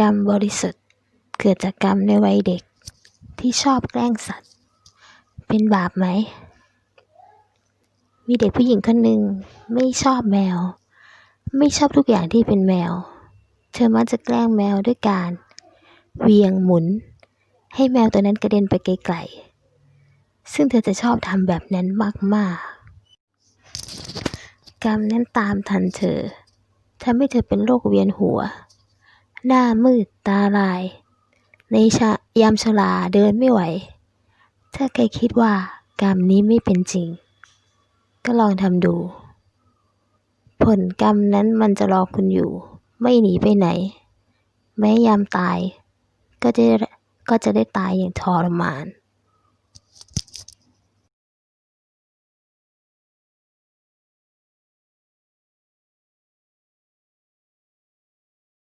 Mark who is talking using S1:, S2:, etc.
S1: กรรมบริสุทธิ์เกิดจากกรรมในวัยเด็กที่ชอบแกล้งสัตว์ เป็นบาปไหม มีเด็กผู้หญิงคนหนึ่งไม่ชอบแมว ไม่ชอบทุกอย่างที่เป็นแมว เธอมักจะแกล้งแมวด้วยการเวียงหมุน ให้แมวตัวนั้นกระเด็นไปไกลๆ ซึ่งเธอจะชอบทำแบบนั้นมากๆ กรรมนั้นตามทันเธอทำให้เธอเป็นโรคเวียนหัว หน้ามืดตาลาย ในชะยามชราเดินไม่ไหว ถ้าใครคิดว่ากรรมนี้ไม่เป็นจริง ก็ลองทำดู ผลกรรมนั้นมันจะรอคุณอยู่ ไม่หนีไปไหน แม้ยามตายก็จะก็จะได้ตายอย่างทรมาน